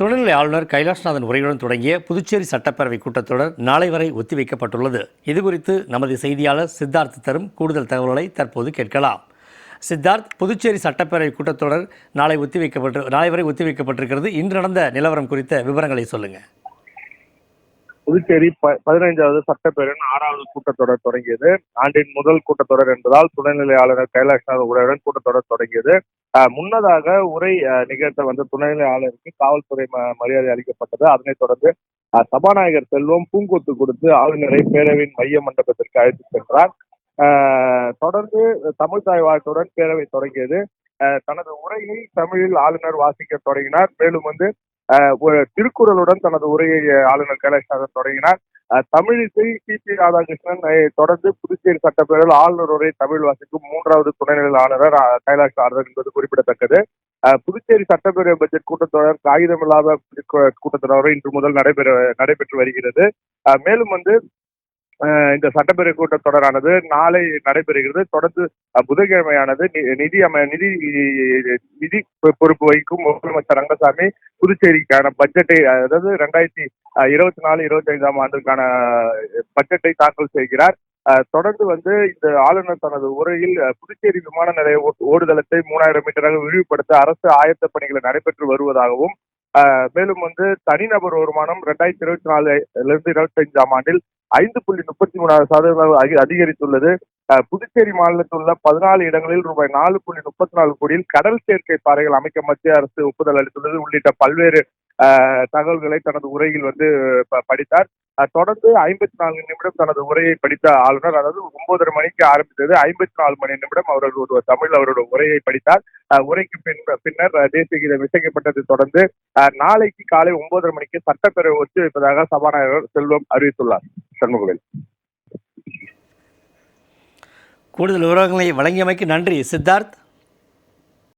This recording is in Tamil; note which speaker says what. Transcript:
Speaker 1: துணைநிலை ஆளுநர் கைலாஷ்நாதன் உரையுடன் தொடங்கிய புதுச்சேரி சட்டப்பேரவை கூட்டத்தொடர் நாளை வரை ஒத்திவைக்கப்பட்டுள்ளது. இதுகுறித்து நமது செய்தியாளர் சித்தார்த் தரும் கூடுதல் தகவல்களை தற்போது கேட்கலாம். சித்தார்த் புதுச்சேரி சட்டப்பேரவை கூட்டத்தொடர் நாளை ஒத்திவைக்கப்பட்டு நாளை வரை ஒத்திவைக்கப்பட்டிருக்கிறது. இன்று நடந்த நிலவரம் குறித்த விவரங்களை சொல்லுங்கள்
Speaker 2: புதுச்சேரி ப- பதினைஞ்சாவது சட்டப்பேரவையின் ஆறாவது கூட்டத்தொடர் தொடங்கியது. ஆண்டின் முதல் கூட்டத்தொடர் என்பதால் துணைநிலை ஆளுநர் கைலாஷ்நாத் உரையுடன் கூட்டத்தொடர் தொடங்கியது. முன்னதாக உரை நிகழ்த்த வந்த துணைநிலை ஆளுநருக்கு காவல்துறை மரியாதை அளிக்கப்பட்டது. அதனைத் தொடர்ந்து சபாநாயகர் செல்வம் பூங்கொத்து கொடுத்து ஆளுநரை பேரவையின் மைய மண்டபத்திற்கு அழைத்து சென்றார். தொடர்ந்து தமிழ் தாய் வாழ்த்துடன் பேரவை தொடங்கியது. தனது உரையை தமிழில் ஆளுநர் வாசிக்க தொடங்கினார். மேலும் வந்து திருக்குறளுடன் தனது உரையை ஆளுநர் கைலாஷ்நாதன் தொடங்கினார். Tamilisai C B. ராதாகிருஷ்ணன் தொடர்ந்து புதுச்சேரி சட்டப்பேரவையில் ஆளுநர் உரை தமிழ் வாசிக்கும் மூன்றாவது துணைநிலை ஆளுநர் கைலாஷ் கைலாஷ்நாதன் என்பது குறிப்பிடத்தக்கது. அஹ், புதுச்சேரி சட்டப்பேரவை பட்ஜெட் கூட்டத்தொடர் காகிதமில்லாத கூ- கூட்டத்தொடர் இன்று முதல் நடைபெற நடைபெற்று வருகிறது. மேலும் வந்து இந்த சட்டப்பேரவை கூட்டத்தொடரானது நாளை நடைபெறுகிறது. தொடர்ந்து புதன்கிழமையானது நி- நிதி அம நிதி நிதி பொ- பொறுப்பு வகிக்கும் முதலமைச்சர் ரங்கசாமி புதுச்சேரிக்கான பட்ஜெட்டை அதாவது ரெண்டாயிரத்தி இருபத்தி நாலு இருபத்தி ஐந்தாம் ஆண்டுக்கான பட்ஜெட்டை தாக்கல் செய்கிறார். தொடர்ந்து வந்து இந்த ஆளுநர் தனது உரையில் புதுச்சேரி விமான நிலைய ஓ- ஓடுதளத்தை மூணாயிரம் மீட்டராக விரிவுபடுத்த அரசு ஆயத்த பணிகளை நடைபெற்று வருவதாகவும் மேலும் வந்து தனிநபர் வருமானம் ரெண்டாயிரத்தி இருபத்தி நாலுல இருந்து இருபத்தி ஐந்தாம் ஆண்டில் ஐந்து புள்ளி முப்பத்தி மூணாவது சதவீதம் அதிகரித்துள்ளது. புதுச்சேரி மாநிலத்தில் உள்ள பதினாலு இடங்களில் ரூபாய் நாலு புள்ளி முப்பத்தி நாலு கோடியில் கடல் சேர்க்கை பாறைகள் அமைக்க மத்திய அரசு ஒப்புதல் அளித்துள்ளது. உள்ளிட்ட பல்வேறு தகவல்களை தனது உரையில் வந்து ப- படித்தார். தொடர்ந்து ஐம்பத்தி நான்கு நிமிடம் தனது உரையை படித்த ஆளுநர் அதாவது ஒன்பதரை மணிக்கு ஆரம்பித்தது ஐம்பத்தி நாலு மணி நிமிடம் அவர்கள் ஒரு தமிழ் அவரோட உரையை படித்தார். உரைக்கு பின் பின்னர் அஹ், தேசிய கீதம் இசைக்கப்பட்டதை தொடர்ந்து அஹ், நாளைக்கு காலை ஒன்பதரை மணிக்கு சட்டப்பேரவை ஒத்திவைப்பதாக சபாநாயகர் செல்வம் அறிவித்துள்ளார். சண்முகவேல்.
Speaker 1: கூடுதல் விவரங்களை வழங்கியமைக்கு நன்றி. சித்தார்த்